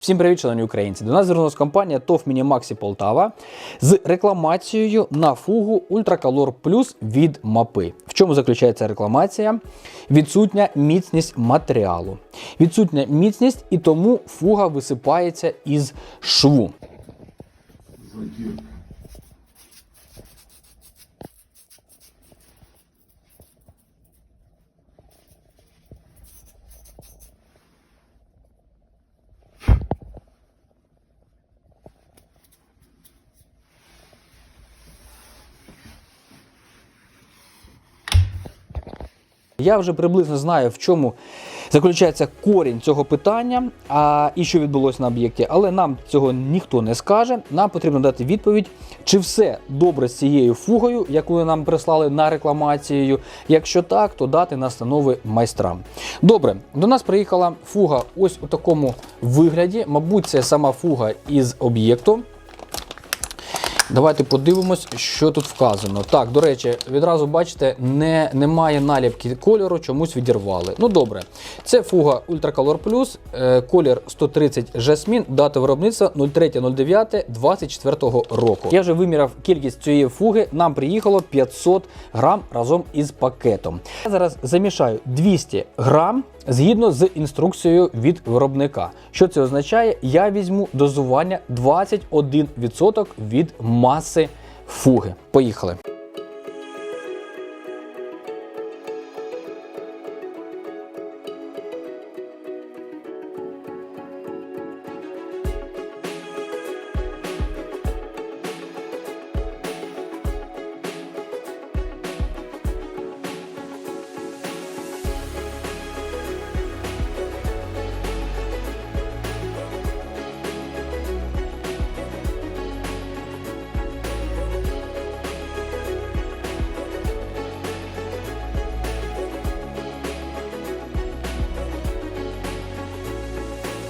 Всім привіт, шановні українці! До нас звернулася компанія TOF Мінімаксі Полтава з рекламацією на фугу Ультракалор Плюс від мапи. В чому заключається рекламація? Відсутня міцність матеріалу. Відсутня міцність і тому фуга висипається із шву. Я вже приблизно знаю, в чому заключається корінь цього питання а, і що відбулося на об'єкті, але нам цього ніхто не скаже. Нам потрібно дати відповідь, чи все добре з цією фугою, яку нам прислали на рекламацію. Якщо так, то дати настанови майстрам. Добре, до нас приїхала фуга ось у такому вигляді. Мабуть, це сама фуга із об'єкту. Давайте подивимось, що тут вказано. Так, до речі, відразу бачите, не, немає наліпки кольору, чомусь відірвали. Ну добре, це фуга Ultracolor Plus, е, колір 130 Jasmine, дата виробництва 03.09.24 року. Я вже виміряв кількість цієї фуги, нам приїхало 500 грам разом із пакетом. Я зараз замішаю 200 грам згідно з інструкцією від виробника. Що це означає? Я візьму дозування 21% від маси фуги. Поїхали.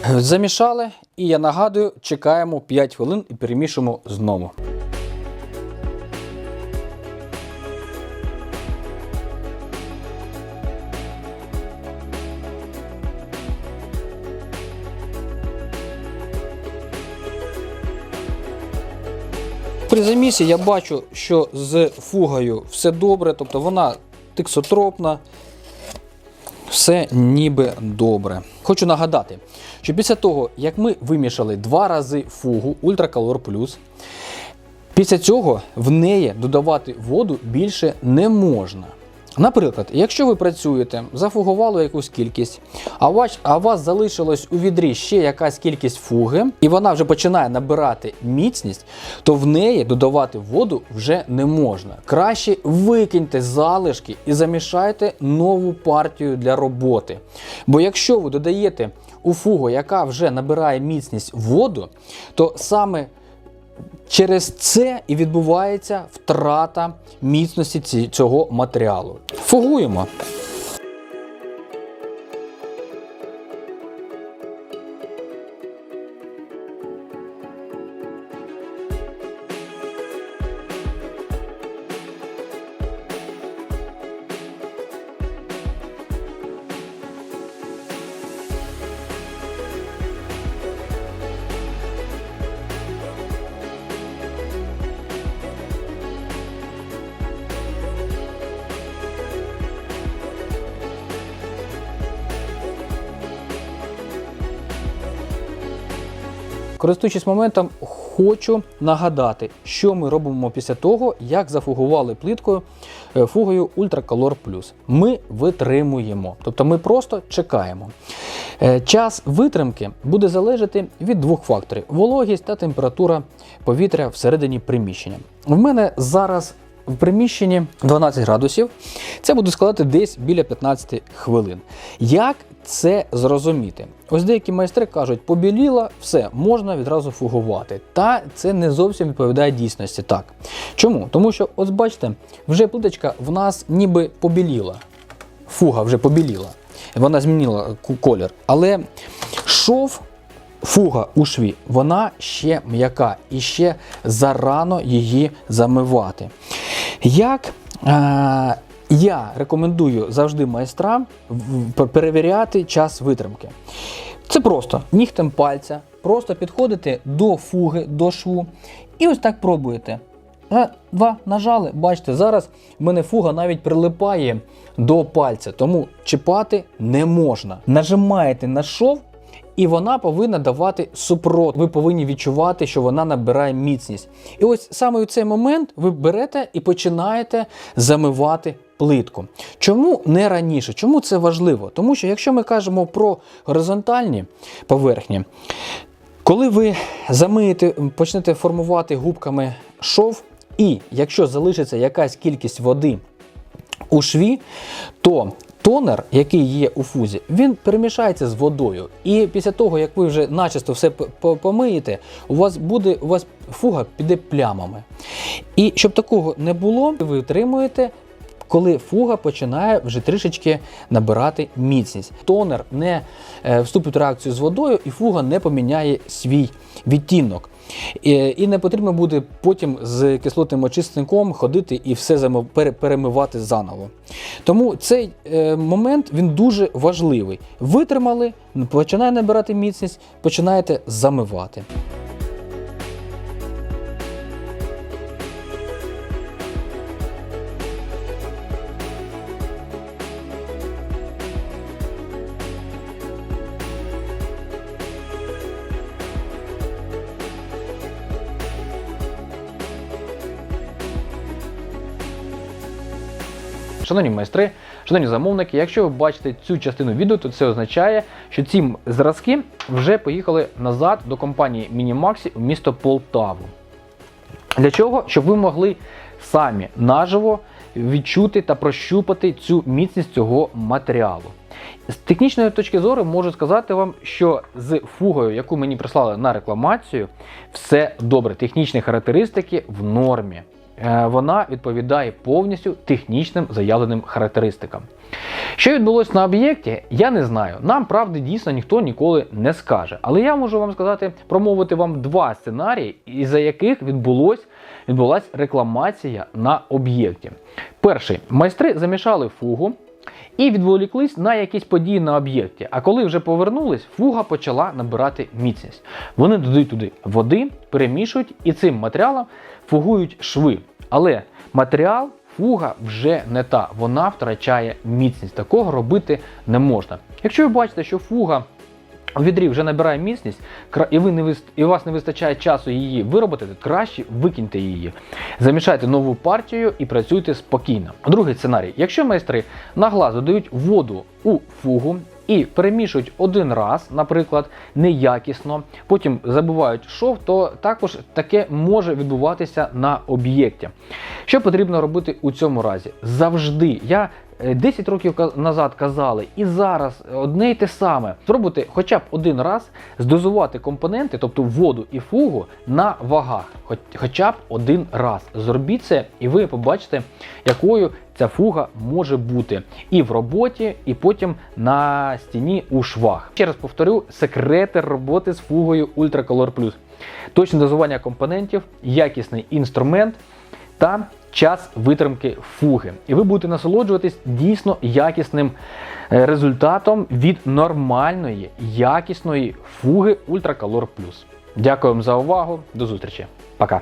Замішали, і я нагадую, чекаємо 5 хвилин і перемішуємо знову. При замісі я бачу, що з фугою все добре, тобто вона тиксотропна, все ніби добре. Хочу нагадати, що після того, як ми вимішали два рази фугу Ultracolor Plus, після цього в неї додавати воду більше не можна. Наприклад, якщо ви працюєте, зафугували якусь кількість, а у вас, а у вас залишилось у відрі ще якась кількість фуги, і вона вже починає набирати міцність, то в неї додавати воду вже не можна. Краще викиньте залишки і замішайте нову партію для роботи. Бо якщо ви додаєте у фугу, яка вже набирає міцність воду, то саме Через це і відбувається втрата міцності цього матеріалу. Фугуємо. Користуючись моментом, хочу нагадати, що ми робимо після того, як зафугували плиткою е, фугою Ultracolor Plus. Ми витримуємо, тобто ми просто чекаємо. Е, Час витримки буде залежати від двох факторів: вологість та температура повітря всередині приміщення. В мене зараз в приміщенні 12 градусів. Це буде складати десь біля 15 хвилин. Як це зрозуміти? Ось деякі майстри кажуть, побіліла, все, можна відразу фугувати. Та це не зовсім відповідає дійсності. Так. Чому? Тому що, ось бачите, вже плиточка в нас ніби побіліла. Фуга вже побіліла. Вона змінила колір. Але шов фуга у шві, вона ще м'яка і ще зарано її замивати. Як е, я рекомендую завжди майстрам перевіряти час витримки. Це просто нігтем пальця просто підходите до фуги, до шву, і ось так пробуєте. Два нажали, бачите, зараз в мене фуга навіть прилипає до пальця, тому чіпати не можна. Нажимаєте на шов, і вона повинна давати супрот. Ви повинні відчувати, що вона набирає міцність. І ось саме у цей момент ви берете і починаєте замивати плитку. Чому не раніше? Чому це важливо? Тому що якщо ми кажемо про горизонтальні поверхні, коли ви замиєте, почнете формувати губками шов, і якщо залишиться якась кількість води у шві, то тонер, який є у фузі, він перемішається з водою. І після того, як ви вже начисто все помиєте, у вас буде у вас фуга піде плямами. І щоб такого не було, ви отримуєте. Коли фуга починає вже трішечки набирати міцність, тонер не е, вступить в реакцію з водою, і фуга не поміняє свій відтінок. І, не потрібно буде потім з кислотним очисником ходити і все перемивати заново. Тому цей е, момент він дуже важливий. Витримали, починає набирати міцність, починаєте замивати. Шановні майстри, шановні замовники, якщо ви бачите цю частину відео, то це означає, що ці зразки вже поїхали назад до компанії Мінімаксі у місто Полтаву. Для чого? Щоб ви могли самі наживо відчути та прощупати цю міцність цього матеріалу. З технічної точки зору можу сказати вам, що з фугою, яку мені прислали на рекламацію, все добре. Технічні характеристики в нормі. Е, Вона відповідає повністю технічним заявленим характеристикам. Що відбулося на об'єкті, я не знаю. Нам правди дійсно ніхто ніколи не скаже. Але я можу вам сказати, промовити вам два сценарії, із-за яких відбулось, відбулась рекламація на об'єкті. Перший майстри замішали фугу. І відволіклись на якісь події на об'єкті. А коли вже повернулись, фуга почала набирати міцність. Вони додають туди води, перемішують і цим матеріалом фугують шви. Але матеріал, фуга вже не та, вона втрачає міцність. Такого робити не можна. Якщо ви бачите, що фуга у відрі вже набирає міцність, і, ви не і у вас не вистачає часу її виробити, краще викиньте її. Замішайте нову партію і працюйте спокійно. Другий сценарій: якщо майстри на глаз додають воду у фугу і перемішують один раз, наприклад, неякісно, потім забувають шов, то також таке може відбуватися на об'єкті. Що потрібно робити у цьому разі? Завжди я. е, 10 років назад казали, і зараз одне й те саме. Спробуйте хоча б один раз здозувати компоненти, тобто воду і фугу, на вагах. Хоч, хоча б один раз. Зробіть це, і ви побачите, якою ця фуга може бути і в роботі, і потім на стіні у швах. Ще раз повторю, секрети роботи з фугою Ultracolor Plus. Точне дозування компонентів, якісний інструмент та час витримки фуги. І ви будете насолоджуватись дійсно якісним е, результатом від нормальної, якісної фуги Ultracolor Plus. Дякую вам за увагу. До зустрічі. Пока.